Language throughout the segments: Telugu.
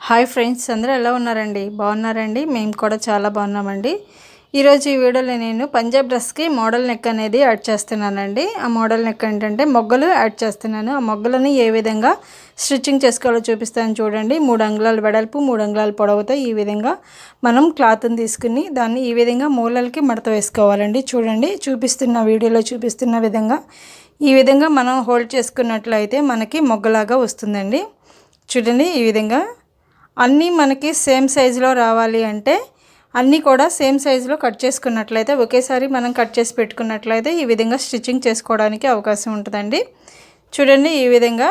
హాయ్ ఫ్రెండ్స్ అందరూ ఎలా ఉన్నారండి? బాగున్నారండి? మేము కూడా చాలా బాగున్నామండి. ఈరోజు ఈ వీడియోలో నేను పంజాబ్ డ్రెస్కి మోడల్ నెక్ అనేది యాడ్ చేస్తున్నానండి. ఆ మోడల్ నెక్ ఏంటంటే మొగ్గలు యాడ్ చేస్తున్నాను. ఆ మొగ్గలని ఏ విధంగా స్టిచ్చింగ్ చేసుకోవాలో చూపిస్తాను చూడండి. మూడు అంగుళాలు వెడల్పు మూడు అంగుళాలు పొడవుతో ఈ విధంగా మనం క్లాత్ని తీసుకుని దాన్ని ఈ విధంగా మూలలకి మడత వేసుకోవాలండి. చూడండి చూపిస్తున్న వీడియోలో చూపిస్తున్న విధంగా ఈ విధంగా మనం హోల్డ్ చేసుకున్నట్లయితే మనకి మొగ్గలాగా వస్తుందండి. చూడండి ఈ విధంగా అన్నీ మనకి సేమ్ సైజులో రావాలి అంటే అన్నీ కూడా సేమ్ సైజులో కట్ చేసుకున్నట్లయితే ఒకేసారి మనం కట్ చేసి పెట్టుకున్నట్లయితే ఈ విధంగా స్టిచ్చింగ్ చేసుకోవడానికి అవకాశం ఉంటుందండి. చూడండి ఈ విధంగా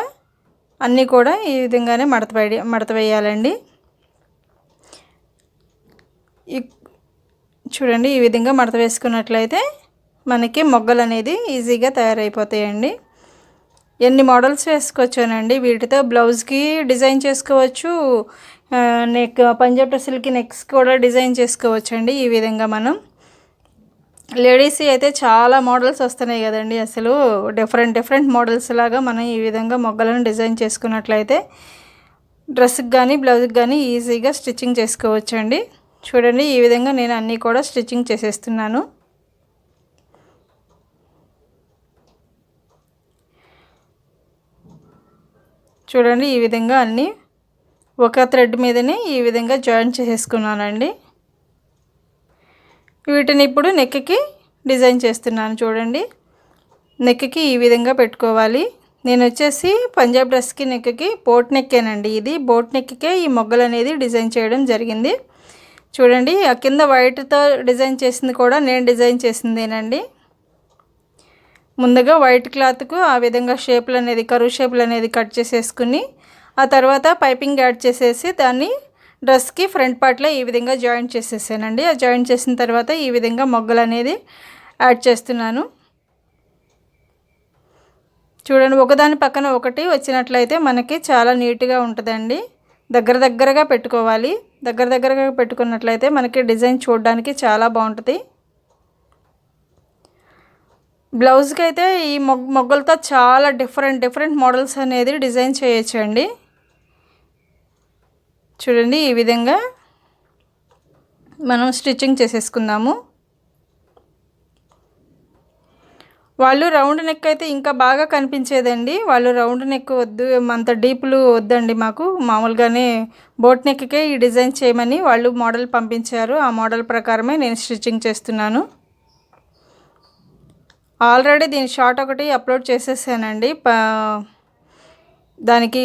అన్నీ కూడా ఈ విధంగానే మడత మడత వేయాలండి. చూడండి ఈ విధంగా మడత వేసుకున్నట్లయితే మనకి మొగ్గలు అనేది ఈజీగా తయారైపోతాయండి. ఎన్ని మోడల్స్ వేసుకోవచ్చునండి? వీటితో బ్లౌజ్కి డిజైన్ చేసుకోవచ్చు. నెక్ పంజాబ్ డ్రెస్సులకి నెక్స్ కూడా డిజైన్ చేసుకోవచ్చు అండి ఈ విధంగా మనం. లేడీస్ అయితే చాలా మోడల్స్ వస్తున్నాయి కదండి అసలు. డిఫరెంట్ డిఫరెంట్ మోడల్స్ లాగా మనం ఈ విధంగా మొగ్గలను డిజైన్ చేసుకున్నట్లయితే డ్రెస్కి కానీ బ్లౌజ్కి కానీ ఈజీగా స్టిచ్చింగ్ చేసుకోవచ్చు అండి చూడండి ఈ విధంగా నేను అన్నీ కూడా స్టిచ్చింగ్ చేసేస్తున్నాను. చూడండి ఈ విధంగా అన్నీ ఒక థ్రెడ్ మీదనే ఈ విధంగా జాయిన్ చేసేసుకున్నానండి. వీటిని ఇప్పుడు నెక్కి డిజైన్ చేస్తున్నాను చూడండి. నెక్కి ఈ విధంగా పెట్టుకోవాలి. నేను వచ్చేసి పంజాబ్ డ్రెస్కి నెక్కి బోట్ నెక్కేనండి ఇది. బోట్ నెక్కే ఈ మొగ్గలు అనేది డిజైన్ చేయడం జరిగింది. చూడండి ఆ కింద వైట్తో డిజైన్ చేసింది కూడా నేను డిజైన్ చేసిందేనండి. ముందుగా వైట్ క్లాత్కు ఆ విధంగా షేపులు అనేది కరువు షేపులు అనేది కట్ చేసేసుకుని ఆ తర్వాత పైపింగ్ యాడ్ చేసేసి దాన్ని డ్రెస్కి ఫ్రంట్ పార్ట్లో ఈ విధంగా జాయింట్ చేసేసానండి. ఆ జాయింట్ చేసిన తర్వాత ఈ విధంగా మొగ్గలు అనేది యాడ్ చేస్తున్నాను. చూడండి ఒకదాని పక్కన ఒకటి వచ్చినట్లయితే మనకి చాలా నీట్గా ఉంటుందండి. దగ్గర దగ్గరగా పెట్టుకోవాలి. దగ్గర దగ్గరగా పెట్టుకున్నట్లయితే మనకి డిజైన్ చూడడానికి చాలా బాగుంటుంది. బ్లౌజ్కి అయితే ఈ మొగ్ మొగ్గలతో చాలా డిఫరెంట్ డిఫరెంట్ మోడల్స్ అనేది డిజైన్ చేయొచ్చండి. చూడండి ఈ విధంగా మనం స్టిచ్చింగ్ చేసేసుకుందాము. వాళ్ళు రౌండ్ నెక్ అయితే ఇంకా బాగా కనిపించేదండి. వాళ్ళు రౌండ్ నెక్ వద్దు అంత డీప్లు వద్దండి మాకు. మామూలుగానే బోట్ నెక్కే ఈ డిజైన్ చేయమని వాళ్ళు మోడల్ పంపించారు. ఆ మోడల్ ప్రకారమే నేను స్టిచ్చింగ్ చేస్తున్నాను. ఆల్రెడీ దీని షార్ట్ ఒకటి అప్లోడ్ చేసేసానండి. దానికి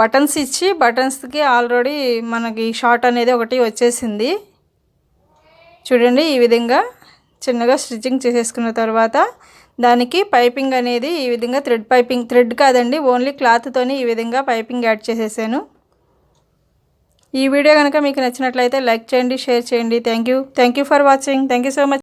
బటన్స్ ఇచ్చి బటన్స్కి ఆల్రెడీ మనకి షార్ట్ అనేది ఒకటి వచ్చేసింది. చూడండి ఈ విధంగా చిన్నగా స్టిచ్చింగ్ చేసేసుకున్న తర్వాత దానికి పైపింగ్ అనేది ఈ విధంగా థ్రెడ్ పైపింగ్ థ్రెడ్ కాదండి ఓన్లీ క్లాత్తోని ఈ విధంగా పైపింగ్ యాడ్ చేసేసాను. ఈ వీడియో కనుక మీకు నచ్చినట్లయితే లైక్ చేయండి షేర్ చేయండి. Thank you. Thank you for watching. Thank you so much.